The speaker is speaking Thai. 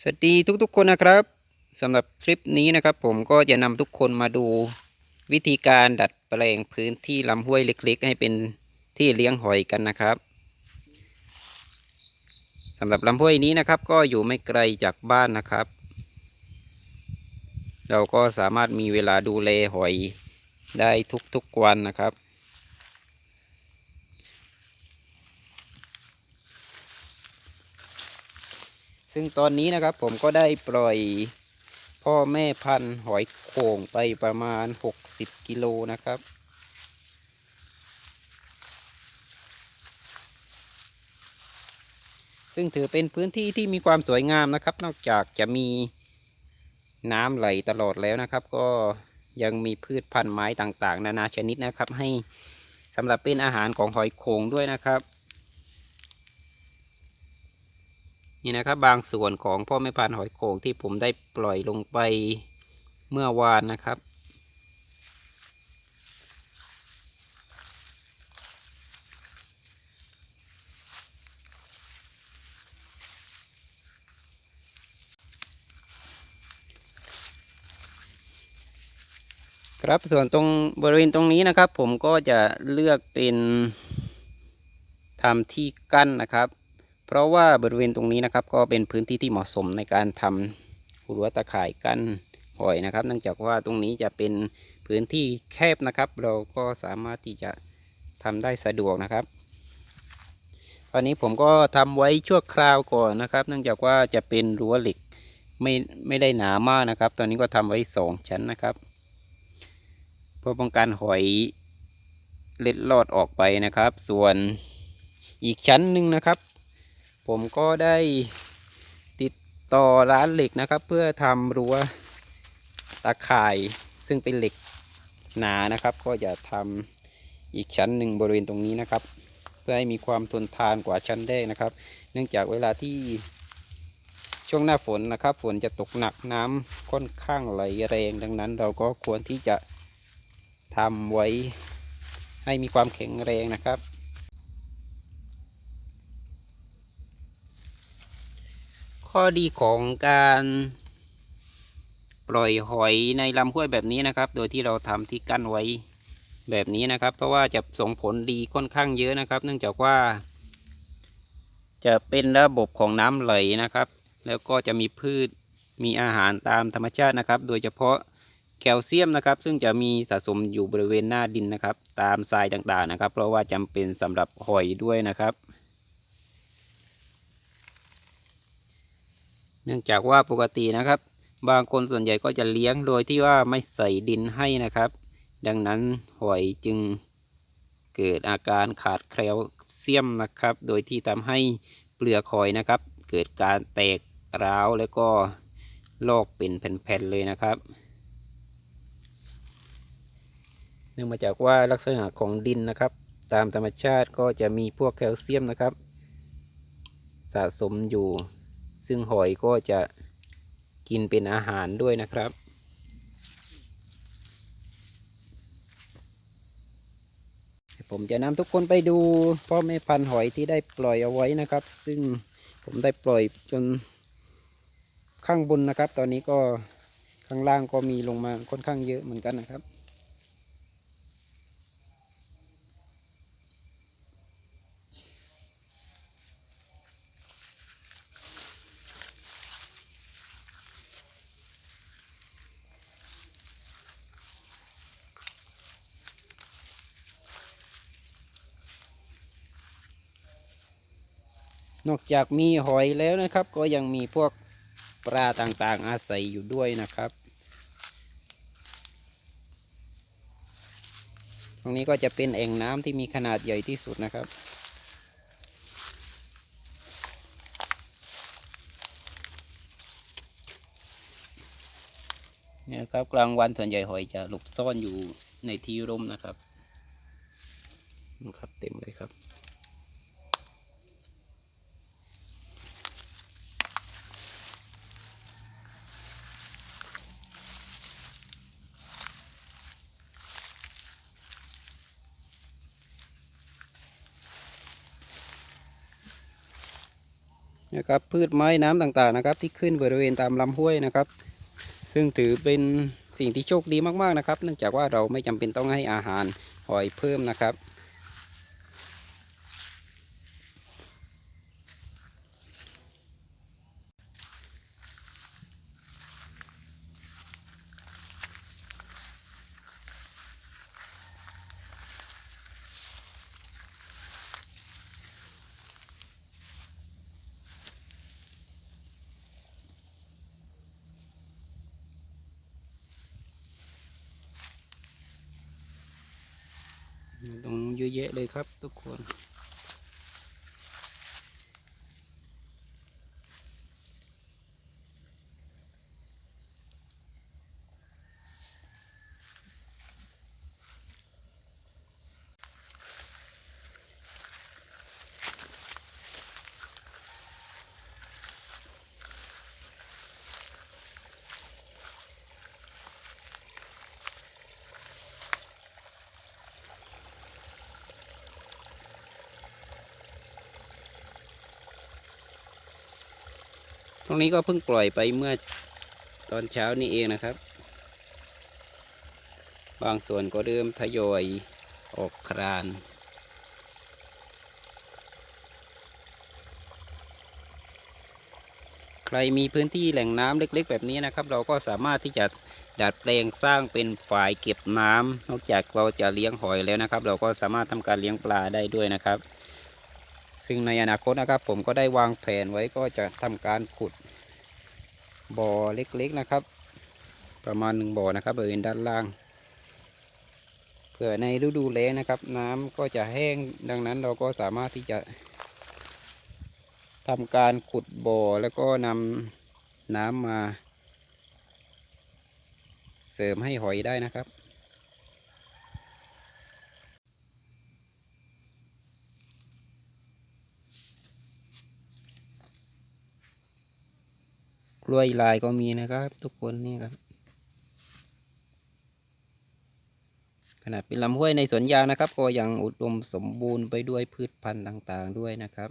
สวัสดีทุกๆคนนะครับสำหรับคลิปนี้นะครับผมก็จะนำทุกคนมาดูวิธีการดัดแปลงพื้นที่ลำห้วยเล็กๆ ให้เป็นที่เลี้ยงหอยกันนะครับสำหรับลำห้วยนี้นะครับ ก็อยู่ไม่ไกลจากบ้านนะครับ เราก็สามารถมีเวลาดูแลหอยได้ทุกๆวันนะครับ ซึ่งตอนนี้นะครับผมก็ได้ปล่อยพ่อแม่พันธุ์หอยโข่งไปประมาณ 60 กิโลนะครับ ซึ่งถือเป็นพื้นที่ที่มีความสวยงามนะครับ นอกจากจะมีน้ำไหลตลอดแล้วนะครับ ก็ยังมีพืชพันธุ์ไม้ต่างๆ นานาชนิดนะครับ ให้สำหรับเป็นอาหารของหอยโข่งด้วยนะครับ นี่นะครับบางส่วนของพ่อแม่พันธุ์หอยโข่งที่ผมได้ปล่อยลงไปเมื่อวานนะครับ ครับส่วนตรงบริเวณตรงนี้นะครับ ผมก็จะเลือกเป็นทำที่กั้นนะครับ เพราะว่าบริเวณตรงนี้นะครับ ก็เป็นพื้นที่ที่เหมาะสมในการทำรั้วตะข่ายกั้นหอยนะครับ เนื่องจากว่าตรงนี้จะเป็นพื้นที่แคบนะครับ เราก็สามารถที่จะทำได้สะดวกนะครับ ตอนนี้ผมก็ทำไว้ชั่วคราวก่อนนะครับ เนื่องจากว่าจะเป็นรั้วเหล็กไม่ไม่ได้หนามากนะครับ ตอนนี้ก็ทำไว้สองชั้นนะครับเพื่อป้องกันหอยเล็ดลอดออกไปนะครับ ส่วนอีกชั้นหนึ่งนะครับ ผมก็ได้ติดต่อร้านเหล็กนะครับ เพื่อทำรั้วตาข่ายซึ่งเป็นเหล็กหนานะครับ ก็จะทำอีกชั้นหนึ่งบริเวณตรงนี้นะครับ เพื่อให้มีความทนทานกว่าชั้นแรกนะครับ เนื่องจากเวลาที่ช่วงหน้าฝนนะครับ ฝนจะตกหนักน้ำค่อนข้างไหลแรงดังนั้น เราก็ควรที่จะทำไว้ให้มีความแข็งแรงนะครับ ข้อดีของการปล่อยหอยในลำห้วยแบบนี้นะครับ โดยที่เราทำที่กั้นไว้แบบนี้นะครับ เพราะว่าจะส่งผลดีค่อนข้างเยอะนะครับ เนื่องจากว่า จะเป็นระบบของน้ำไหลนะครับ แล้วก็จะมีพืชมีอาหารตามธรรมชาตินะครับ โดยเฉพาะแคลเซียมนะครับ ซึ่งจะมีสะสมอยู่บริเวณหน้าดินนะครับ ตามทรายต่างๆนะครับ เพราะว่าจำเป็นสำหรับหอยด้วยนะครับ เนื่องจากว่าปกตินะครับ บางคนส่วนใหญ่ก็จะเลี้ยงโดยที่ว่าไม่ใส่ดินให้นะครับ ดังนั้นหอยจึงเกิดอาการขาดแคลเซียมนะครับ โดยที่ทำให้เปลือกหอยนะครับ เกิดการแตกร้าวแล้วก็ลอกเป็นแผ่นๆเลยนะครับเนื่องมาจากว่าลักษณะของดินนะครับ ตามธรรมชาติก็จะมีพวกแคลเซียมนะครับ สะสมอยู่ ซึ่งหอยก็จะกินเป็นอาหารด้วยนะครับ ผมจะนำทุกคนไปดูพ่อแม่พันธุ์หอยที่ได้ปล่อยเอาไว้นะครับ ซึ่งผมได้ปล่อยจนข้างบนนะครับ ตอนนี้ก็ข้างล่างก็มีลงมาค่อนข้างเยอะเหมือนกันนะครับ นอกจากมีหอยแล้วนะครับ ก็ยังมีพวกปลาต่างๆ อาศัยอยู่ด้วยนะครับ ตรงนี้ก็จะเป็นแอ่งน้ำที่มีขนาดใหญ่ที่สุดนะครับเนี่ยครับกลางวันส่วนใหญ่หอยจะหลบซ่อนอยู่ในที่ร่มนะครับนะครับ เต็มเลยครับ นะครับพืชไม้น้ำต่างๆนะครับ ที่ขึ้นบริเวณตามลำห้วยนะครับ ซึ่งถือเป็นสิ่งที่โชคดีมากๆนะครับ เนื่องจากว่าเราไม่จำเป็นต้องให้อาหารหอยเพิ่มนะครับ ตรง เยอะแยะเลยครับทุกคน รงนี้ก็เพิ่งปล่อยไปเมื่อตอนเช้านี้เองนะครับ บางส่วนก็เริ่มทยอยออกครานใครมีพื้นที่แหล่งน้ำเล็ก ๆ แบบนี้นะครับ เราก็สามารถที่จะดัดแปลงสร้างเป็นฝายเก็บน้ำนอกจากเราจะเลี้ยงหอยแล้วนะครับ เราก็สามารถทำการเลี้ยงปลาได้ด้วยนะครับ ซึ่งในอนาคตนะครับ ผมก็ได้วางแผนไว้ก็จะทำการขุด บ่อเล็กๆนะครับ ประมาณหนึ่งบ่อนะครับบริเวณด้านล่างเผื่อในฤดูแล้งนะครับ น้ำก็จะแห้งดังนั้นเราก็สามารถที่จะทำการขุดบ่อแล้วก็นำน้ำมา เสริมให้หอยได้นะครับ กล้วยลายก็มีนะครับ ทุกคนนี่ครับ ขนาดเป็นลำห้วยในสวนยางนะครับ ก็ยังอุดมสมบูรณ์ไปด้วยพืชพันธุ์ต่างๆด้วยนะครับ